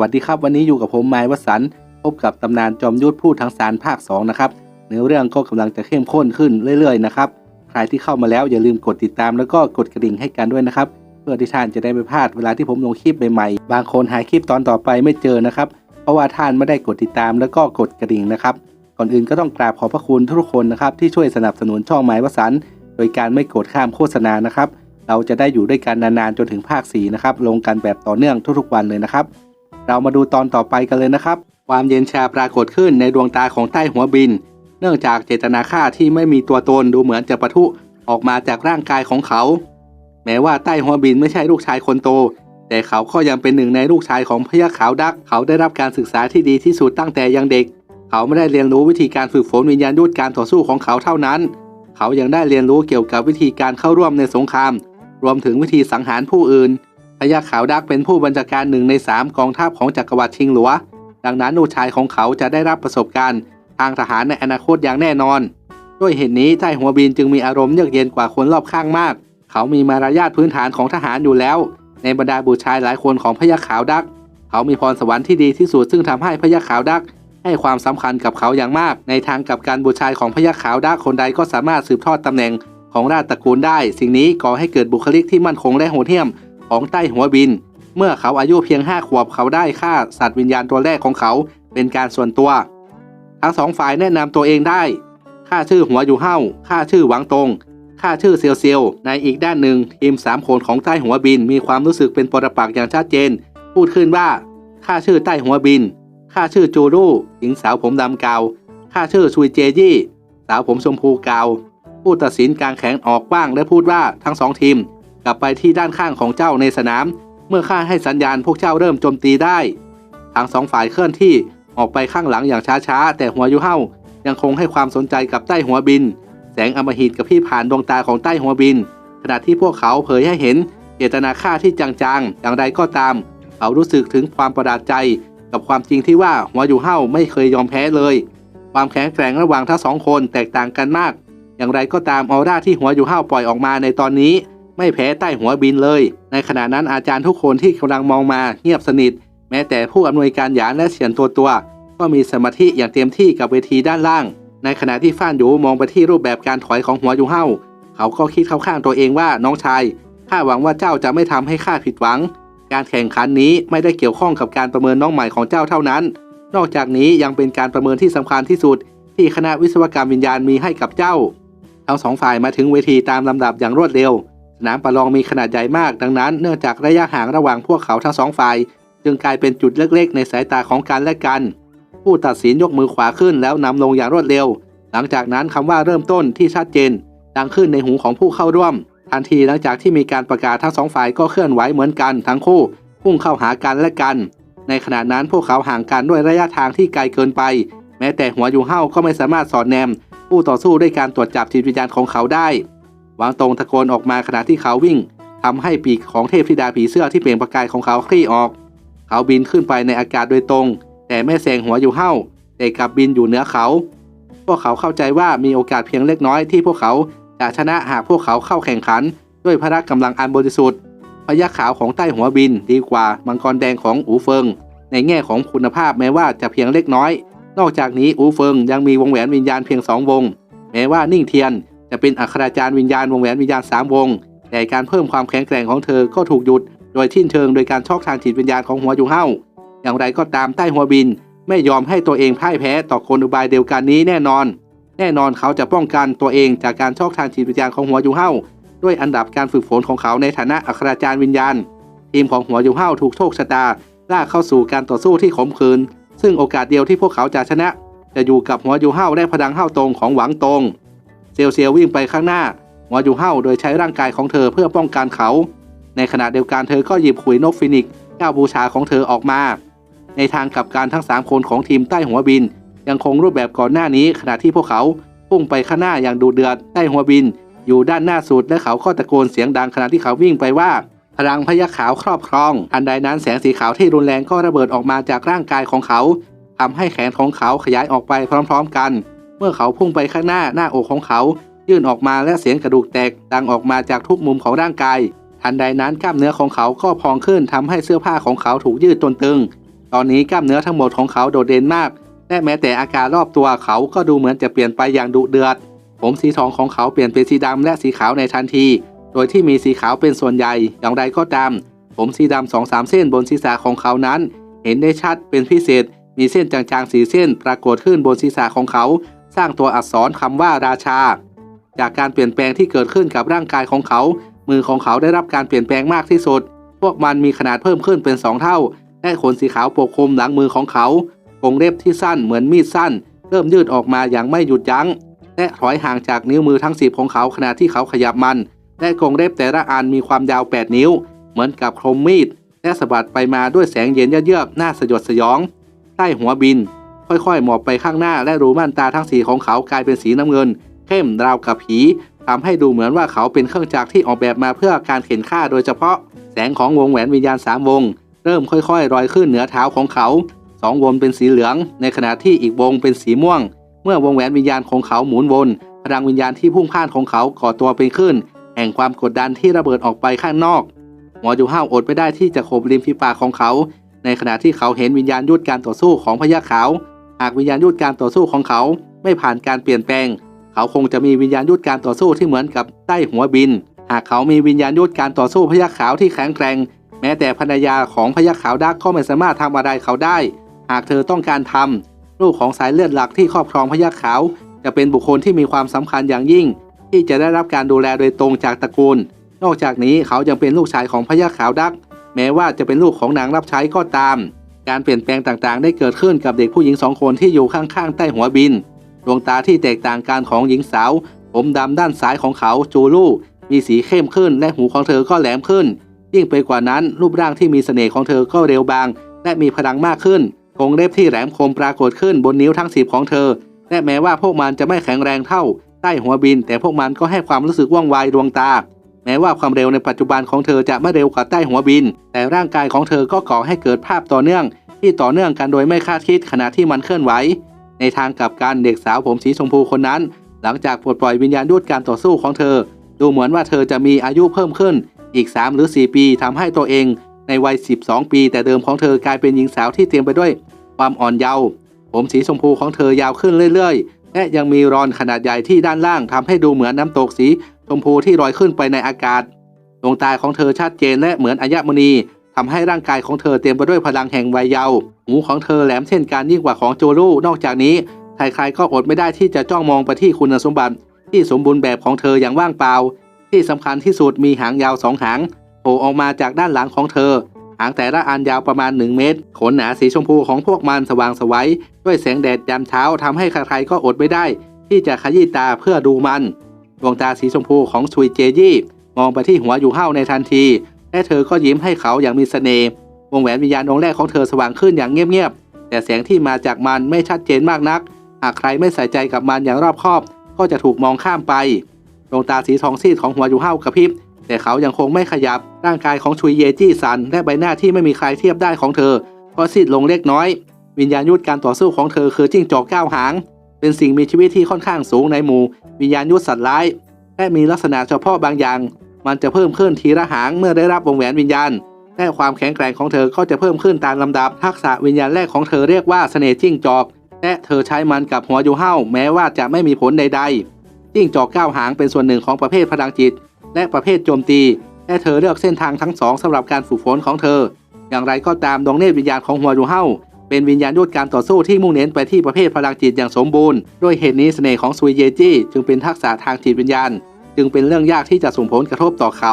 วัสดีครับวันนี้อยู่กับผมไม้วสันพบกับตำนานจอมยุทธพูดทั้งสารภาค 2 นะครับเนื้อเรื่องก็กำลังจะเข้มข้นขึ้นเรื่อยๆนะครับใครที่เข้ามาแล้วอย่าลืมกดติดตามแล้วก็กดกระดิ่งให้กันด้วยนะครับ เพื่อที่ท่านจะได้ไม่พลาดเวลาที่ผมลงคลิปใหม่ๆบางคนหาคลิปตอนต่อไปไม่เจอนะครับ เพราะว่าท่านไม่ได้กดติดตามแล้วก็กดกระดิ่งนะครับก่อนอื่นก็ต้องกราบขอบพระคุณทุกคนนะครับที่ช่วยสนับสนุนช่องไม้วสันโดยการไม่กดข้ามโฆษณานะครับเราจะได้อยู่ด้วยกันนานๆจนถึงภาค4นะครับลงกันแบบต่อเนื่องทุกๆวันเลยนะครับ เรามาดูตอนต่อไปกันเลยนะครับ ความเย็นชาปรากฏขึ้นในดวงตาของใต้หัวบิน เนื่องจากเจตนาฆ่าที่ไม่มีตัวตนดูเหมือนจะปะทุออกมาจากร่างกายของเขา แม้ว่าใต้หัวบินไม่ใช่ลูกชายคนโต แต่เขาก็ยังเป็นหนึ่งในลูกชายของพญาขาวดัก เขาได้รับการศึกษาที่ดีที่สุดตั้งแต่ยังเด็ก เขาไม่ได้เรียนรู้วิธีการฝึกฝนวิญญาณยุทธการต่อสู้ของเขาเท่านั้น เขายังได้เรียนรู้เกี่ยวกับวิธีการเข้าร่วมในสงคราม รวมถึงวิธีสังหารผู้อื่น พญาขาวดักเป็นผู้บัญชาการหนึ่งในสามกองทัพของจักรวรรดิชิงหลัว ดังนั้นลูกชายของเขาจะได้รับประสบการณ์ทางทหารในอนาคตอย่างแน่นอน ด้วยเหตุนี้ใต้หัวบินจึงมีอารมณ์เยือกเย็นกว่าคนรอบข้างมาก เขามีมารยาทพื้นฐานของทหารอยู่แล้ว ในบรรดาบุตรชายหลายคนของพญาขาวดัก เขามีพรสวรรค์ที่ดีที่สุดซึ่งทำให้พญาขาวดัก ให้ความสำคัญกับเขาอย่างมาก ในทางกับการบุตรชายของพญาขาวดักคนใดก็สามารถสืบทอดตำแหน่งของราชตระกูลได้ สิ่งนี้ก่อให้เกิดบุคลิกที่มั่นคงและโหดเหี้ยม ของใต้หัวบิน เมื่อเขาอายุเพียงห้าขวบเขาได้ฆ่าสัตว์วิญญาณตัวแรกของเขาเป็นการส่วนตัว ทั้งสองฝ่ายแนะนำตัวเองได้ข้าชื่อหัวอยู่เฮ้าข้าชื่อหวังตงข้าชื่อเซียวเซียวในอีกด้านหนึ่งทีมสามคนของใต้หัวบินมีความรู้สึกเป็นปรปักษ์อย่างชัดเจน พูดขึ้นว่าข้าชื่อใต้หัวบินข้าชื่อจูรู่หญิงสาวผมดำเกาวข้าชื่อชุยเจยี่ สาวผมชมพูเกาผู้ตัดสินกลางแขนออกบ้างและพูดว่าทั้งสองทีม กลับไปที่ด้านข้างของเจ้าในสนาม เมื่อข้าให้สัญญาณพวกเจ้าเริ่มโจมตีได้ทั้งสองฝ่ายเคลื่อนที่ออกไปข้างหลังอย่างช้าๆ แต่หัวยูเฮายังคงให้ความสนใจกับใต้หัวบิน แสงอมหิตกับพี่ผ่านดวงตาของใต้หัวบิน ขณะที่พวกเขาเผยให้เห็นเจตนาฆ่าที่จางๆ อย่างไรก็ตาม เขารู้สึกถึงความประหลาดใจ กับความจริงที่ว่าหัวยูเฮาไม่เคยยอมแพ้เลย ความแข็งแกร่งระหว่างทั้งสองคนแตกต่างกันมาก อย่างไรก็ตามออร่าที่หัวยูเฮาปล่อยออกมาในตอนนี้ ไม่แพ้ใต้หัวบินเลย ในขณะนั้นอาจารย์ทุกคนที่กำลังมองมาเงียบสนิท แม้แต่ผู้อำนวยการหยานและเฉียนตัวตัว ก็มีสมาธิอย่างเต็มที่กับเวทีด้านล่าง ในขณะที่ฟ้านหยูมองไปที่รูปแบบการถอยของหัวยูเฮาเขาก็คิดเข้าข้างตัวเองว่าน้องชายข้าหวังว่าเจ้าจะไม่ทำให้ข้าผิดหวัง การแข่งขันนี้ไม่ได้เกี่ยวข้องกับการประเมินน้องใหม่ของเจ้าเท่านั้น นอกจากนี้ยังเป็นการประเมินที่สำคัญที่สุด ที่คณะวิศวกรรมวิญญาณมีให้กับเจ้า ทั้งสองฝ่ายมาถึงเวทีตามลำดับอย่างรวดเร็ว สนามประลองมีขนาดใหญ่มาก ดังนั้นเนื่องจากระยะห่างระหว่างพวกเขาทั้งสองฝ่าย จึงกลายเป็นจุดเล็กๆ ในสายตาของกันและกัน ผู้ตัดสินยกมือขวาขึ้นแล้วนำลงอย่างรวดเร็ว หลังจากนั้นคำว่าเริ่มต้นที่ชัดเจน ดังขึ้นในหูของผู้เข้าร่วม ทันทีหลังจากที่มีการประกาศทั้งสองฝ่ายก็เคลื่อนไหวเหมือนกันทั้งคู่พุ่งเข้าหากันและกัน ในขณะนั้นพวกเขาห่างกันด้วยระยะทางที่ไกลเกินไป แม้แต่หัวยูเฮาก็ไม่สามารถสอดแนม ผู้ต่อสู้ด้วยการตรวจจับจิตวิญญาณของเขาได้ วังตรงตะโกนออกมาขณะที่เขาวิ่งทำให้ปีกของเทพธิดาผีเสื้อที่เปล่งประกายของเขาคลี่ออก เขาบินขึ้นไปในอากาศโดยตรง แต่ไม่แซงหัวอยู่เฮาแต่กลับบินอยู่เหนือเขา พวกเขาเข้าใจว่ามีโอกาสเพียงเล็กน้อยที่พวกเขาจะชนะหากพวกเขาเข้าแข่งขัน ด้วยพละกำลังอันบริสุทธิ์พยักขาวของใต้หัวบินดีกว่ามังกรแดงของอูเฟิง ในแง่ของคุณภาพแม้ว่าจะเพียงเล็กน้อย นอกจากนี้อูเฟิงยังมีวงแหวนวิญญาณเพียงสองวง แม้ว่านิ่งเทียน จะเป็นอัคราจารย์วิญญาณวงแหวนวิญญาณสามวง แต่การเพิ่มความแข็งแกร่งของเธอก็ถูกหยุด โดยทิ้นเชิงโดยการชอกทางจิตวิญญาณของหัวยูเฮาอย่างไรก็ตามใต้หัวบิน ไม่ยอมให้ตัวเองพ่ายแพ้ต่อกลอุบายเดียวกันนี้แน่นอน แน่นอนเขาจะป้องกันตัวเองจากการชอกทางจิตวิญญาณของหัวยูเฮาด้วยอันดับการฝึกฝนของเขาในฐานะอัคราจารย์วิญญาณทีมของหัวยูเฮาถูกโชคชะตาลากเข้าสู่การต่อสู้ที่ขมขื่นซึ่งโอกาสเดียวที่พวกเขาจะชนะ จะอยู่กับหัวยูเฮาและพลังเฮาตรงของหวังตรง เซียวเซียวิ่งไปข้างหน้าหัวยูเฮาโดยใช้ร่างกายของเธอเพื่อป้องกันเขา ในขณะเดียวกันเธอก็หยิบขุยนกฟินิกซ์เจ้าบูชาของเธอออกมา ในทางกลับการทั้ง 3 คนของทีมใต้หัวบิน ยังคงรูปแบบก่อนหน้านี้ขณะที่พวกเขาพุ่งไปข้างหน้าอย่างดูเดือดใต้หัวบิน อยู่ด้านหน้าสุดและเขาก็ตะโกนเสียงดังขณะที่เขาวิ่งไปว่าพลังพยัคฆ์ขาวครอบครองทันใดนั้นแสงสีขาวที่รุนแรงก็ระเบิดออกมาจากร่างกายของเขาทำให้แขนของเขาขยายออกไปพร้อม ๆ กัน เมื่อเขาพุ่งไปข้างหน้าหน้าอกของเขา ยื่นออกมาและเสียงกระดูกแตกดังออกมาจากทุกมุมของร่างกาย ทันใดนั้นกล้ามเนื้อของเขาก็พองขึ้นทำให้เสื้อผ้าของเขาถูกยืดจนตึง ตอนนี้กล้ามเนื้อทั้งหมดของเขาโดดเด่นมาก และแม้แต่อาการรอบตัวเขาก็ดูเหมือนจะเปลี่ยนไปอย่างดุเดือด ผมสีทองของเขาเปลี่ยนเป็นสีดำและสีขาวในทันที โดยที่มีสีขาวเป็นส่วนใหญ่อย่างไรก็ตาม ผมสีดำสองสามเส้นบนศีรษะของเขานั้น เห็นได้ชัดเป็นพิเศษ มีเส้นจางๆสีเส้นปรากฏขึ้นบนศีรษะของเขา สร้างตัวอักษรคำว่าราชา จากการเปลี่ยนแปลงที่เกิดขึ้นกับร่างกายของเขา มือของเขาได้รับการเปลี่ยนแปลงมากที่สุด พวกมันมีขนาดเพิ่มขึ้นเป็นสองเท่า และขนสีขาวปกคลุมหลังมือของเขากงเล็บที่สั้นเหมือนมีดสั้น เริ่มยืดออกมาอย่างไม่หยุดยัง้ง และถอยห่างจากนิ้วมือทั้งสิบของเขาขณะที่เขาขยับมัน และกงเล็บแต่ละอันมีความยาว 8 นิ้ว เหมือนกับคมมีดและสะบัดไปมาด้วยแสงเย็นเยือกๆน่าสยดสยอง ใต้หัวบิน ค่อยๆ หมอบไปข้างหน้าและรูม่านตาทั้งสีของเขากลายเป็นสีน้ำเงิน เข้มราวกับผีทำให้ดูเหมือนว่าเขาเป็นเครื่องจักรที่ออกแบบมาเพื่อการเข็นฆ่าโดยเฉพาะ แสงของวงแหวนวิญญาณสามวง เริ่มค่อยๆลอยขึ้นเหนือเท้าของเขาสองวงเป็นสีเหลือง ในขณะที่อีกวงเป็นสีม่วง เมื่อวงแหวนวิญญาณของเขาหมุนวนพลังวิญญาณที่พุ่งพ่านของเขาก่อตัวเป็นขึ้น แห่งความกดดันที่ระเบิดออกไปข้างนอกหมอจูห้าวอดไม่ได้ที่จะโขบริมฝีปากของเขา ในขณะที่เขาเห็นวิญญาณยุดการต่อสู้ของพญาขาว หากวิญญาณยุดการต่อสู้ของเขาไม่ผ่านการเปลี่ยนแปลง เขาคงจะมีวิญญาณยุดการต่อสู้ที่เหมือนกับใต้หัวบิน หากเขามีวิญญาณยุดการต่อสู้พญาขาวที่แข็งแกร่ง แม้แต่ภรรยาของพญาขาวดักก็ไม่สามารถทำอะไรเขาได้ หากเธอต้องการทำลูกของสายเลือดหลักที่ครอบครองพญาขาว จะเป็นบุคคลที่มีความสำคัญอย่างยิ่ง ที่จะได้รับการดูแลโดยตรงจากตระกูล นอกจากนี้เขายังเป็นลูกชายของพญาขาวดัก แม้ว่าจะเป็นลูกของนางรับใช้ก็ตาม การเปลี่ยนแปลงต่างๆ ได้เกิดขึ้นกับเด็กผู้หญิงสองคนที่อยู่ข้างๆ ใต้หัวบิน ดวงตาที่แตกต่างกันของหญิงสาว ผมดำด้านซ้ายของเขาจูลูมีสีเข้มขึ้นและหูของเธอก็แหลมขึ้น ยิ่งไปกว่านั้นรูปร่างที่มีเสน่ห์ของเธอก็เร็วบาง และมีพลังมากขึ้นกรงเล็บที่แหลมคมปรากฏขึ้นบนนิ้วทั้งสิบของเธอ และแม้ว่าพวกมันจะไม่แข็งแรงเท่า ใต้หัวบิน แต่พวกมันก็ให้ความรู้สึกว่องไวดวงตา แม้ว่าความเร็วในปัจจุบันของเธอจะไม่เร็วกว่าใต้หัวบิน แต่ร่างกายของเธอก็ก่อให้เกิดภาพต่อเนื่อง ที่ต่อเนื่องกันโดยไม่คาดคิดขณะที่มันเคลื่อนไหว ในทางกลับกันเด็กสาวผมสีชมพูคนนั้น หลังจากปลดปล่อยวิญญาณยุดการต่อสู้ของเธอ ดูเหมือนว่าเธอจะมีอายุเพิ่มขึ้นอีก 3 หรือ 4 ปีทำให้ตัวเองในวัย 12 ปี แต่เดิมของเธอกลายเป็นหญิงสาวที่เต็มไปด้วย ความอ่อนเยาว์ผมสีชมพูของเธอยาวขึ้นเรื่อยๆ และยังมีรอนขนาดใหญ่ที่ด้านล่างทำให้ดูเหมือนน้ำตกสีชมพูที่ลอยขึ้นไปในอากาศ ดวงตาของเธอชัดเจนและเหมือนอัญมณีทำให้ร่างกายของเธอเต็มไปด้วยพลังแห่งวัยเยาว์หูของเธอแหลมเช่นกันยิ่งกว่าของโจลูนอกจากนี้ใครๆก็อดไม่ได้ที่จะจ้องมองไปที่คุณสมบัติ ที่สมบูรณ์แบบของเธออย่างว่างเปล่า ที่สำคัญที่สุดมีหางยาวสองหางโผล่ออกมาจากด้านหลังของเธอ หางแต่ละอันยาวประมาณ 1 เมตร ขนหนาสีชมพูของพวกมันสว่างสวัยด้วยแสงแดดยามเช้าทำให้ใครๆก็อดไม่ได้ ที่จะขยี้ตาเพื่อดูมัน ดวงตาสีชมพูของชุยเจยี่ มองไปที่หัวอยู่เห้าในทันที และเธอก็ยิ้มให้เขาอย่างมีเสน่ห์วงแหวนวิญญาณดวงแรกของเธอสว่างขึ้นอย่างเงียบๆแต่แสงที่มาจากมันไม่ชัดเจนมากนัก หากใครไม่ใส่ใจกับมันอย่างรอบคอบ ก็จะถูกมองข้ามไปดวงตาสีทองซีดของหัวอยู่เห้ากระพริบแต่เขายังคงไม่ขยับ ร่างกายของชุยเยจี้สันและใบหน้าที่ไม่มีใครเทียบได้ของเธอ ก็ซีดลงเล็กน้อย วิญญาณยุทธการต่อสู้ของเธอคือจิ้งจอกเก้าหาง เป็นสิ่งมีชีวิตที่ค่อนข้างสูงในหมู่ วิญญาณยุทธสัตว์ร้าย และมีลักษณะเฉพาะบางอย่าง มันจะเพิ่มขึ้นทีละหางเมื่อได้รับวงแหวนวิญญาณและความแข็งแกร่งของเธอก็จะเพิ่มขึ้นตามลำดับ ทักษะวิญญาณแรกของเธอเรียกว่าเสน่ห์จิ้งจอก และเธอใช้มันกับหัวยูเห่าแม้ว่าจะไม่มีผลใด ๆ จิ้งจอกเก้าหางเป็นส่วนหนึ่งของประเภทพลังจิต และประเภทโจมตี และเธอเลือกเส้นทางทั้งสองสำหรับการฝึกฝนของเธอ อย่างไรก็ตามดวงเนตรวิญญาณของหัวยูเห่าเป็นวิญญาณยุทธการต่อสู้ที่มุ่งเน้นไปที่ประเภทพลังจิตอย่างสมบูรณ์ด้วยเหตุนี้เสน่ห์ของซุยเยจี้จึงเป็นทักษะทางจิตวิญญาณ จึงเป็นเรื่องยากที่จะส่งผลกระทบต่อเขา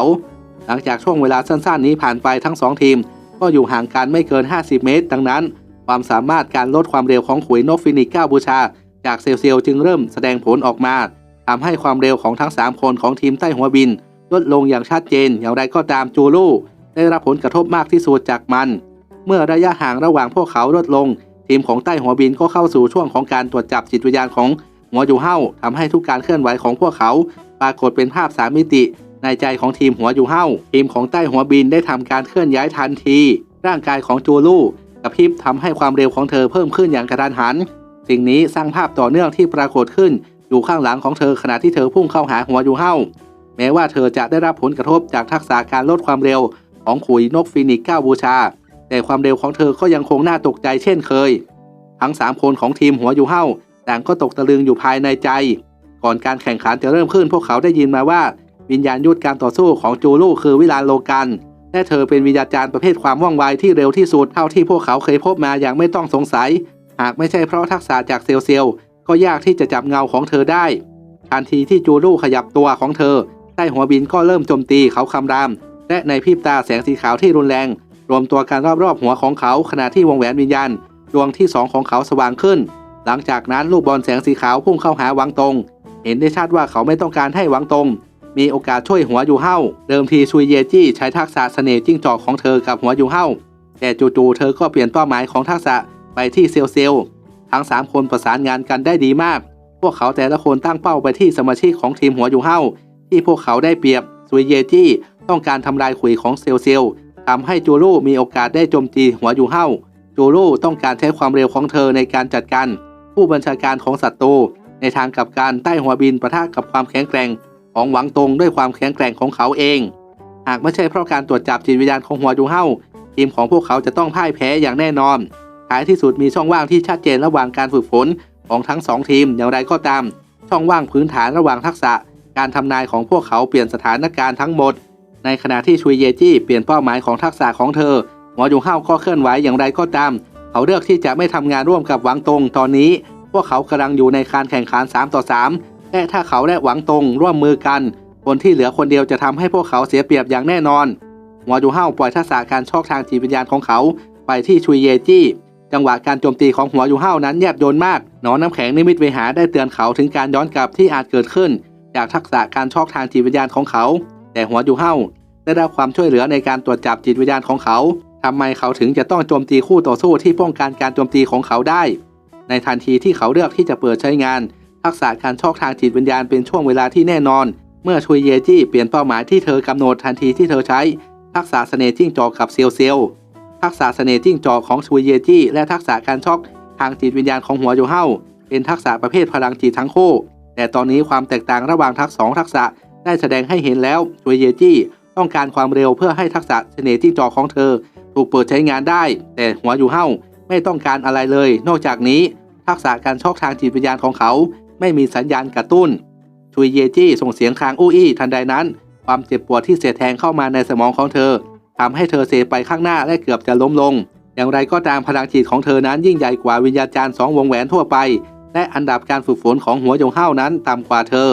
หลังจากช่วงเวลาสั้นๆ นี้ผ่านไปทั้งสองทีม ก็อยู่ห่างกันไม่เกิน 50 เมตร ดังนั้น ความสามารถการลดความเร็วของขุยนกฟินิกซ์9บูชา จากเซลเซียวจึงเริ่มแสดงผลออกมาทำให้ความเร็วของทั้ง 3 คนของทีมใต้หัวบิน ลดลงอย่างชัดเจน อย่างไรก็ตามจูลูได้รับผลกระทบมากที่สุดจากมัน เมื่อระยะห่างระหว่างพวกเขาลดลง ทีมของใต้หัวบินก็เข้าสู่ช่วงของการตรวจจับจิตวิญญาณของหัวยูเห่าทำให้ทุกการเคลื่อนไหวของพวกเขา ปรากฏเป็นภาพสามมิติ ในใจของทีมหัวยูเห่าทีมของใต้หัวบินได้ทำการเคลื่อนย้ายทันที ร่างกายของจูลูกระพริบทำให้ความเร็วของเธอเพิ่มขึ้นอย่างกระทันหัน สิ่งนี้สร้างภาพต่อเนื่องที่ปรากฏขึ้นอยู่ข้างหลังของเธอขณะที่เธอพุ่งเข้าหาหัวยูเห่า แม้ว่าเธอจะได้รับผลกระทบจากทักษะการลดความเร็วของขุยนกฟินิกซ์9บูชา แต่ความเร็วของเธอก็ยังคงน่าตกใจเช่นเคย ทั้งสามคนของทีมหัวอยู่เฮ้าต่างก็ตกตะลึงอยู่ภายในใจ ก่อนการแข่งขันจะเริ่มขึ้น พวกเขาได้ยินมาว่า วิญญาณยุทธการต่อสู้ของจูลูคือวิลานโลกันและเธอเป็นวิญญาจารย์ประเภทความว่องไวที่เร็วที่สุดเท่าที่พวกเขาเคยพบมาอย่างไม่ต้องสงสัย หากไม่ใช่เพราะทักษะจากเซลเซียวก็ยากที่จะจับเงาของเธอได้ ทันทีที่จูลูขยับตัวของเธอ ใต้หัวบินก็เริ่มโจมตีเขาคำราม และในพริบตาแสงสีขาวที่รุนแรง รวมตัวกันรอบๆหัวของเขาขณะที่วงแหวนวิญญาณดวงที่สองของเขาสว่างขึ้น หลังจากนั้นลูกบอลแสงสีขาวพุ่งเข้าหาหวังตง เห็นได้ชัดว่าเขาไม่ต้องการให้หวังตง มีโอกาสช่วยหัวยูเฮาเดิมทีชุยเยจี้ใช้ทักษะเสน่ห์จิ้งจอกของเธอกับหัวยูเฮาแต่จู่ๆเธอก็เปลี่ยนเป้าหมายของทักษะไปที่เซลเซลทั้งสามคนประสานงานกันได้ดีมาก พวกเขาแต่ละคนตั้งเป้าไปที่สมาชิกของทีมหัวยูเฮา ที่พวกเขาได้เปรียบซุยเยจี้ต้องการทำลายขุยของเซลเซลทำให้จูรูมีโอกาสได้โจมตีหัวยูเฮาจูรูต้องการใช้ความเร็วของเธอในการจัดการผู้บัญชาการของศัตรูในทางกลับการใต้หัวบินประทะกับความแข็งแกร่งของหวังตรงด้วยความแข็งแกร่งของเขาเอง หากไม่ใช่เพราะการตรวจจับจิตวิญญาณของหัวยูเฮาทีมของพวกเขาจะต้องพ่ายแพ้อย่างแน่นอนท้ายที่สุดมีช่องว่างที่ชัดเจนระหว่างการฝึกฝนของทั้งสองทีมอย่างไรก็ตาม ช่องว่างพื้นฐานระหว่างทักษะ การทำนายของพวกเขาเปลี่ยนสถานการณ์ทั้งหมด ในขณะที่ชุยเยจี้เปลี่ยนเป้าหมายของทักษะของเธอหัวยูเฮาก็เคลื่อนไหวอย่างไรก็ตาม เขาเลือกที่จะไม่ทำงานร่วมกับหวังตงตอนนี้ พวกเขากำลังอยู่ในการแข่งขัน3ต่อ3และถ้าเขาและหวังตงร่วมมือกัน คนที่เหลือคนเดียวจะทำให้พวกเขาเสียเปรียบอย่างแน่นอนหัวยูเฮาปล่อยทักษะการชอกทางจิตวิญญาณของเขาไปที่ชุยเยจี้จังหวะการโจมตีของหัวยูเฮานั้นแยบยลมาก หนอนน้ำแข็งนิมิตเวหาได้เตือนเขาถึงการย้อนกลับที่อาจเกิดขึ้น จากทักษะการชอกทางจิตวิญญาณของเขา แต่หัวยูเฮาได้รับความช่วยเหลือในการตรวจจับจิตวิญญาณของเขาทำไมเขาถึงจะต้องโจมตีคู่ต่อสู้ที่ป้องกันการโจมตีของเขาได้ ในทันทีที่เขาเลือกที่จะเปิดใช้งาน ทักษะการชอกทางจิตวิญญาณเป็นช่วงเวลาที่แน่นอน เมื่อชุยเยจี้เปลี่ยนเป้าหมายที่เธอกำหนดทันทีที่เธอใช้ ทักษะเสน่ห์จิ้งจอกกับเซียวเซียวทักษะเสน่ห์จิ้งจอกของชุยเยจี้และทักษะการชอกทางจิตวิญญาณของหัวโยเฮาเป็นทักษะประเภทพลังจิตทั้งคู่ แต่ตอนนี้ความแตกต่างระหว่างทักสองทักษะได้แสดงให้เห็นแล้วชุยเยจี้ต้องการความเร็วเพื่อให้ทักษะเสน่ห์จิ้งจอกของเธอ ถูกเปิดใช้งานได้ แต่หัวอยู่เฮ้าไม่ต้องการอะไรเลย นอกจากนี้ ทักษะการชอกทางจิตวิญญาณของเขา ไม่มีสัญญาณกระตุ้นชุยเยจี้ส่งเสียงคางอู้อี้ทันใดนั้น ความเจ็บปวดที่เสียแทงเข้ามาในสมองของเธอทำให้เธอเซไปข้างหน้าและเกือบจะล้มลง อย่างไรก็ตามพลังจิตของเธอนั้นยิ่งใหญ่กว่าวิญญาจารย์สองวงแหวนทั่วไป และอันดับการฝึกฝนของหัวยงเฮ้านั้นต่ำกว่าเธอ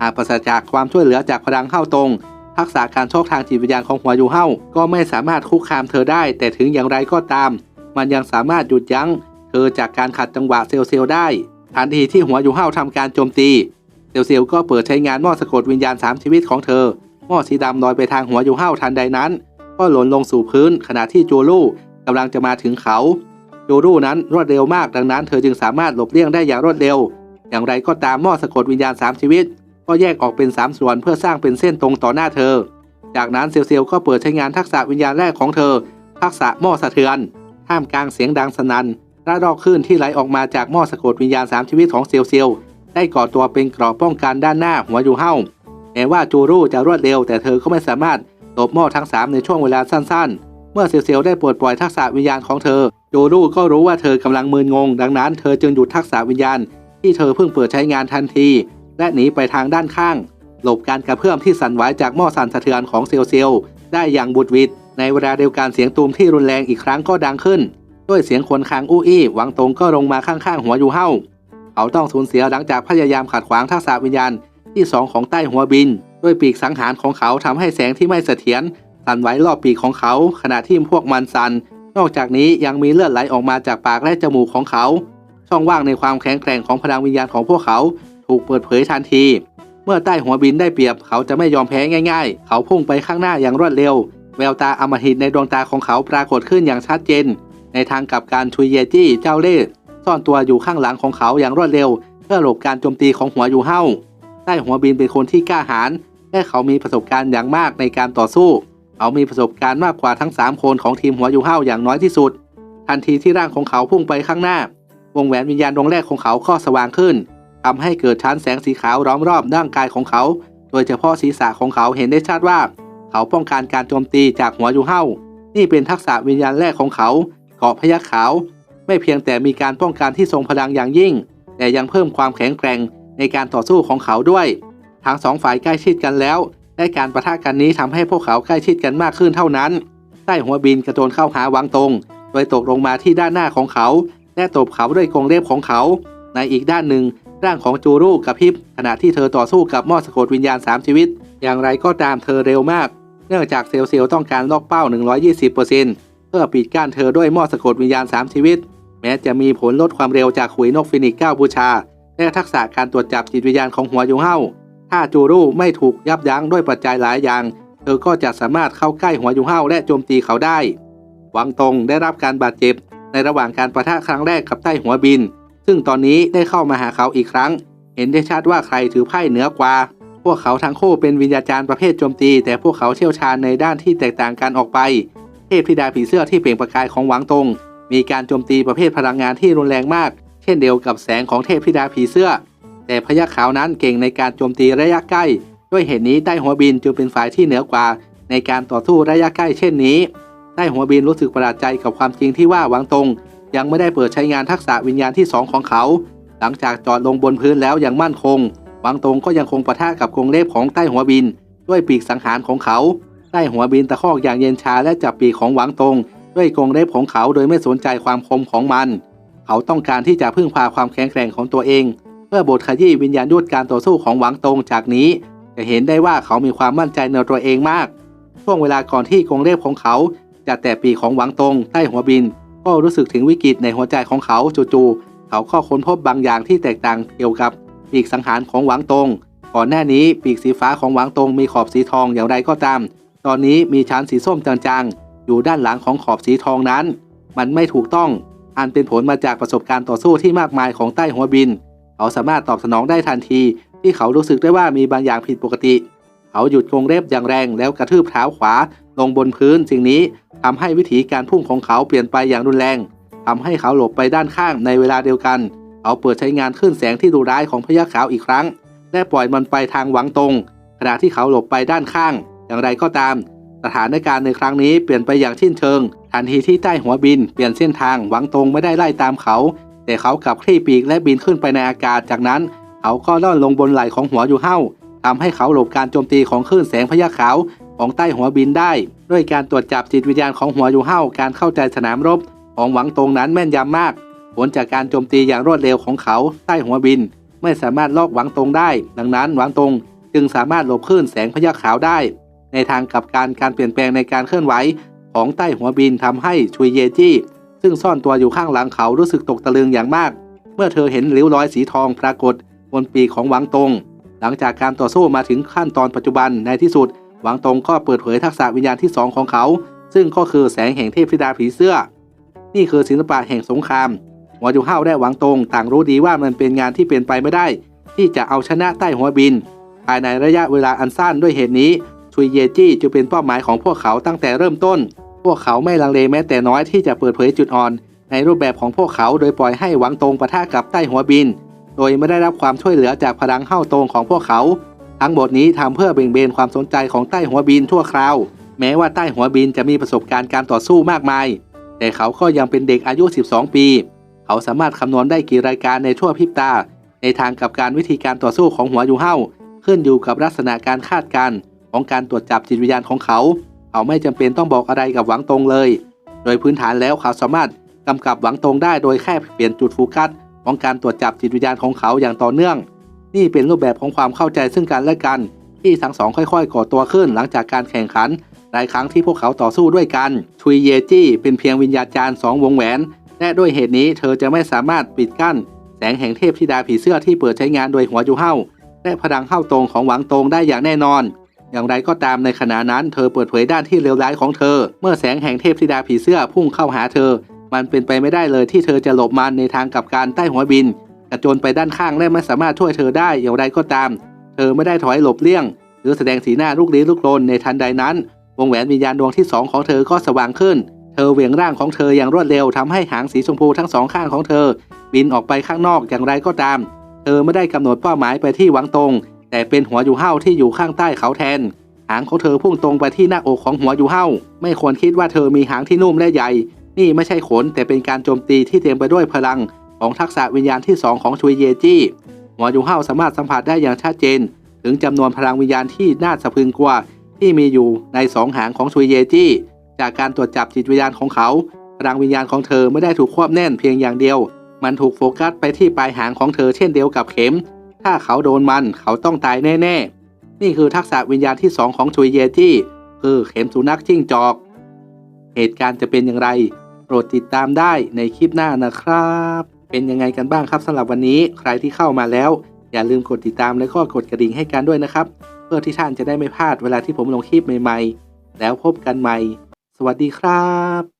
หากปราศจากความช่วยเหลือจากพลังเฮ้าตรง ทักษะการโชคทางจิตวิญญาณของหัวยูเฮ้าก็ไม่สามารถคุกคามเธอได้ แต่ถึงอย่างไรก็ตาม มันยังสามารถหยุดยั้ง เธอจากการขัดจังหวะเซลเซลได้ ทันทีที่หัวยูเฮ้าทำการโจมตีเซลเซลก็เปิดใช้งานหม้อสะกดวิญญาณสามชีวิตของเธอหม้อสีดำลอยไปทางหัวยูเฮ้าทันใดนั้น ก็หล่นลงสู่พื้นขณะที่จูลูกำลังจะมาถึงเขา จูลูนั้นรวดเร็วมากดังนั้น เธอจึงสามารถหลบเลี่ยงได้อย่างรวดเร็ว อย่างไรก็ตามหม้อสะกดวิญญาณสามชีวิต ก็แยกออกเป็นสามส่วนเพื่อสร้างเป็นเส้นตรงต่อหน้าเธอ จากนั้นเซลเซลก็เปิดใช้งานทักษะวิญญาณแรกของเธอ ทักษะหม้อสะเทือนท่ามกลางเสียงดังสนั่นระลอกคลื่นที่ไหลออกมาจากหม้อสะกดวิญญาณสามชีวิตของเซลเซลได้ก่อตัวเป็นกรอบป้องกันด้านหน้าหัวยูเฮาแม้ว่าจูรูจะรวดเร็ว แต่เธอก็ไม่สามารถตบหม้อทั้งสามในช่วงเวลาสั้น ๆ เมื่อเซลเซลได้ปลดปล่อยทักษะวิญญาณของเธอ จูรูก็รู้ว่าเธอกำลังมึนงง ดังนั้นเธอจึงหยุดทักษะวิญญาณ ที่เธอเพิ่งเปิดใช้งานทันที และหนีไปทางด้านข้าง หลบการกระเพื่อมที่สั่นไหวจากหม้อสั่นสะเทือนของเซลเซลได้อย่างบุดวิดในเวลาเดียวกันเสียงตูมที่รุนแรงอีกครั้งก็ดังขึ้น ด้วยเสียงคนคางอู้อี้หวังตรงก็ลงมาข้างๆหัวยูเฮาเขาต้องสูญเสียหลังจากพยายามขัดขวางทักษะวิญญาณที่สองของใต้หัวบิน ด้วยปีกสังหารของเขาทำให้แสงที่ไม่เสถียรสั่นไหวรอบปีกของเขา ขณะที่พวกมันสั่น นอกจากนี้ยังมีเลือดไหลออกมาจากปากและจมูกของเขา ช่องว่างในความแข็งแกร่งของพลังวิญญาณของพวกเขาถูกเปิดเผยทันที เมื่อใต้หัวบินได้เปรียบเขาจะไม่ยอมแพ้ง่ายๆ เขาพุ่งไปข้างหน้าอย่างรวดเร็ว แววตาอมหิตในดวงตาของเขาปรากฏขึ้นอย่างชัดเจน ในทางกับการชุยเยจี้เจ้าเล่ห์ซ่อนตัวอยู่ข้างหลังของเขาอย่างรวดเร็ว เพื่อหลบการโจมตีของหัวยู่เฮาใต้หัวบินเป็นคนที่กล้าหาญและเขามีประสบการณ์อย่างมากในการต่อสู้ เขามีประสบการณ์มากกว่าทั้ง 3 คนของทีมหัวยูเฮาอย่างน้อยที่สุด ทันทีที่ร่างของเขาพุ่งไปข้างหน้า วงแหวนวิญญาณดวงแรกของเขาก็สว่างขึ้นทำให้เกิดชั้นแสงสีขาวล้อมรอบร่างกายของเขา โดยเฉพาะศีรษะของเขาเห็นได้ชัดว่า เขาป้องกันการโจมตีจากหัวยูเฮานี่เป็นทักษะวิญญาณแรกของเขาเกาะพยัคฆ์ขาว ไม่เพียงแต่มีการป้องกันที่ทรงพลังอย่างยิ่ง แต่ยังเพิ่มความแข็งแกร่งในการต่อสู้ของเขาด้วย ทั้งสองฝ่ายใกล้ชิดกันแล้ว และการประทะกันนี้ทำให้พวกเขาใกล้ชิดกันมากขึ้นเท่านั้น ใต้หัวบินกระโจนเข้าหาวังตรง โดยตกลงมาที่ด้านหน้าของเขา และตบเขาด้วยกรงเล็บของเขา ในอีกด้านหนึ่งร่างของจูรุกระพริบขณะที่เธอต่อสู้กับมอสะกดวิญญาณ 3 ชีวิต อย่างไรก็ตามเธอเร็วมาก เนื่องจากเซลล์เซลต้องการล็อกเป้า 120%เพื่อปิดกั้นเธอด้วยมอสะกดวิญญาณ 3 ชีวิต แม้จะมีผลลดความเร็วจากขุยนกฟินิกซ์9บูชา และทักษะการตรวจจับจิตวิญญาณของหัวยูเฮา ถ้าจูรุไม่ถูกยับยั้งด้วยปัจจัยหลายอย่าง เธอก็จะสามารถเข้าใกล้หัวยูเฮาและโจมตีเขาได้ หวังตงได้รับการบาดเจ็บ ในระหว่างการประทะครั้งแรกกับใต้หัวบิน ซึ่งตอนนี้ได้เข้ามาหาเขาอีกครั้ง เห็นได้ชัดว่าใครถือไพ่เหนือกว่า พวกเขาทั้งคู่เป็นวิญญาจารย์ประเภทโจมตี แต่พวกเขาเชี่ยวชาญในด้านที่แตกต่างกันออกไป เทพธิดาผีเสื้อที่เปล่งประกายของหวังตง มีการโจมตีประเภทพลังงานที่รุนแรงมาก เช่นเดียวกับแสงของเทพธิดาผีเสื้อ แต่พยัคฆ์ขาวนั้นเก่งในการโจมตีระยะใกล้ ด้วยเหตุนี้ใต้หัวบินจึงเป็นฝ่ายที่เหนือกว่า ในการต่อสู้ระยะใกล้เช่นนี้ใต้หัวบินรู้สึกประหลาดใจกับความจริงที่ว่าหวังตง ยังไม่ได้เปิดใช้งานทักษะวิญญาณที่สองของเขา หลังจากจอดลงบนพื้นแล้วอย่างมั่นคง หวังตงก็ยังคงปะทะกับกรงเล็บของใต้หัวบิน ด้วยปีกสังหารของเขาใต้หัวบินตะคอกอย่างเย็นชาและจับปีกของหวังตง ด้วยกรงเล็บของเขาโดยไม่สนใจความคมของมัน เขาต้องการที่จะพึ่งพาความแข็งแกร่งของตัวเอง เพื่อบทขยี้วิญญาณยุทธการต่อสู้ของหวังตงจากนี้ จะเห็นได้ว่าเขามีความมั่นใจในตัวเองมาก ช่วงเวลาก่อนที่กรงเล็บของเขาจะแตะปีของหวังตงใต้หัวบิน ก็รู้สึกถึงวิกฤตในหัวใจของเขาจู่ๆเขาก็ค้นพบบางอย่างที่แตกต่างเกี่ยวกับปีกสังหารของหวังตง ก่อนหน้านี้ปีกสีฟ้าของหวังตงมีขอบสีทองอย่างไรก็ตาม ตอนนี้มีชั้นสีส้มจางๆอยู่ด้านหลังของขอบสีทองนั้น มันไม่ถูกต้องอันเป็นผลมาจากประสบการณ์ต่อสู้ที่มากมายของใต้หัวบิน เขาสามารถตอบสนองได้ทันที ที่เขารู้สึกได้ว่ามีบางอย่างผิดปกติ เขาหยุดกรงเล็บอย่างแรงแล้วกระทืบเท้าขวาลงบนพื้นสิ่งนี้ทำให้วิธีการพุ่งของเขาเปลี่ยนไปอย่างรุนแรงทำให้เขาหลบไปด้านข้างในเวลาเดียวกัน เขาเปิดใช้งานคลื่นแสงที่ดุร้ายของพยัคฆ์ขาวอีกครั้งและปล่อยมันไปทางหวังตรง ขณะที่เขาหลบไปด้านข้าง อย่างไรก็ตาม สถานการณ์ในครั้งนี้เปลี่ยนไปอย่างชิ้นเชิง ทันทีที่ใต้หัวบินเปลี่ยนเส้นทางหวังตรงไม่ได้ไล่ตามเขา แต่เขากลับคลี่ปีกและบินขึ้นไปในอากาศจากนั้น เขาก็ล่อนลงบนไหล่ของหัวอยู่เฮ้าทำให้เขาหลบการโจมตีของคลื่นแสงพยัคฆ์ขาวของใต้หัวบินได้ ด้วยการตรวจจับจิตวิญญาณของหัวอยู่เฮ้าการเข้าใจสนามรบ ของหวังตรงนั้นแม่นยำมาก ผลจากการโจมตีอย่างรวดเร็วของเขาใต้หัวบิน ไม่สามารถลอกหวังตรงได้ ดังนั้นหวังตรงจึงสามารถหลบคลื่นแสงพยัคฆ์ขาวได้ ในทางกลับการการเปลี่ยนแปลงในการเคลื่อนไหวของใต้หัวบินทำให้ชุยเยจี้ ซึ่งซ่อนตัวอยู่ข้างหลังเขารู้สึกตกตะลึงอย่างมาก เมื่อเธอเห็นริ้วรอยสีทองปรากฏบนปีกของหวังตง หลังจากการต่อสู้มาถึงขั้นตอนปัจจุบันในที่สุด หวังตงก็เปิดเผยทักษะวิญญาณที่สองของเขา ซึ่งก็คือแสงแห่งเทพธิดาผีเสื้อ นี่คือศิลปะแห่งสงครามหัวจูเฮาและหวังตงต่างรู้ดีว่ามันเป็นงานที่เป็นไปไม่ได้ ที่จะเอาชนะใต้หัวบิน ภายในระยะเวลาอันสั้นด้วยเหตุนี้ชุยเยจี้จึงเป็นเป้าหมายของพวกเขาตั้งแต่เริ่มต้น พวกเขาไม่ลังเลแม้แต่น้อยที่จะเปิดเผยจุดอ่อน ในรูปแบบของพวกเขาโดยปล่อยให้หวังตรงปะทะกับใต้หัวบิน โดยไม่ได้รับความช่วยเหลือจากพลังเข้าตรงของพวกเขา ทั้งหมดนี้ทำเพื่อเบี่ยงเบนความสนใจของใต้หัวบินทั่วคราว แม้ว่าใต้หัวบินจะมีประสบการณ์การต่อสู้มากมาย แต่เขาก็ยังเป็นเด็กอายุ 12 ปี เขาสามารถคำนวณได้กี่รายการในชั่วพริบตา ในทางกับการวิธีการต่อสู้ของหัวยูเฮาขึ้นอยู่กับลักษณะการคาดการณ์ของการตรวจจับจิตวิญญาณของเขา เขาไม่จำเป็นต้องบอกอะไรกับหวังตรงเลย โดยพื้นฐานแล้วเขาสามารถกำกับหวังตรงได้โดยแค่เปลี่ยนจุดโฟกัสของการตรวจจับจิตวิญญาณของเขาอย่างต่อเนื่อง นี่เป็นรูปแบบของความเข้าใจซึ่งกันและกัน ที่ทั้งสองค่อยๆ ก่อตัวขึ้นหลังจากการแข่งขันหลายครั้งที่พวกเขาต่อสู้ด้วยกันชุยเยจี้เป็นเพียงวิญญาจารย์สองวงแหวน และด้วยเหตุนี้เธอจะไม่สามารถปิดกั้น แสงแห่งเทพธิดาผีเสื้อที่เปิดใช้งานโดยหัวจูเฮาและพลังเข้าตรงของหวังตรงได้อย่างแน่นอน อย่างไรก็ตามในขณะนั้นเธอเปิดเผยด้านที่เลวร้ายของเธอ เมื่อแสงแห่งเทพธิดาผีเสื้อพุ่งเข้าหาเธอ มันเป็นไปไม่ได้เลยที่เธอจะหลบมันในทางกับการใต้หัวบินกระโจนไปด้านข้างและไม่สามารถช่วยเธอได้อย่างไรก็ตาม เธอไม่ได้ถอยหลบเลี่ยง หรือแสดงสีหน้าลุกลี้ลุกลนในทันใดนั้น วงแหวนวิญญาณดวงที่สองของเธอก็สว่างขึ้น เธอเหวี่ยงร่างของเธออย่างรวดเร็วทำให้หางสีชมพูทั้งสองข้างของเธอ บินออกไปข้างนอกอย่างไรก็ตาม เธอไม่ได้กำหนดเป้าหมายไปที่หวังตรง แต่เป็นหัวอยู่เห้าที่อยู่ข้างใต้เขาแทน หางของเธอพุ่งตรงไปที่หน้าอกของหัวยูเฮาไม่ควรคิดว่าเธอมีหางที่นุ่มและใหญ่ นี่ไม่ใช่ขนแต่เป็นการโจมตีที่เต็มไปด้วยพลัง ของทักษะวิญญาณที่สองของชุยเยจี้ หัวยูเฮาสามารถสัมผัสได้อย่างชัดเจน ถึงจำนวนพลังวิญญาณที่น่าสะพรึงกว่าที่มีอยู่ในสองหางของชุยเยจี้ จากการตรวจจับจิตวิญญาณของเขา พลังวิญญาณของเธอไม่ได้ถูกควบแน่นเพียงอย่างเดียว มันถูกโฟกัสไปที่ปลายหางของเธอเช่นเดียวกับเข็ม ถ้าเขาโดนมันเขาต้องตายแน่ๆ นี่คือทักษะวิญญาณที่สองของชุยเยจี้คือเข็มสุนัขจิ้งจอก เหตุการณ์จะเป็นอย่างไร โปรดติดตามได้ในคลิปหน้านะครับ เป็นยังไงกันบ้างครับสำหรับวันนี้ใครที่เข้ามาแล้ว อย่าลืมกดติดตามและก็กดกระดิ่งให้กันด้วยนะครับ เพื่อที่ท่านจะได้ไม่พลาดเวลาที่ผมลงคลิปใหม่ ๆ แล้วพบกันใหม่ สวัสดีครับ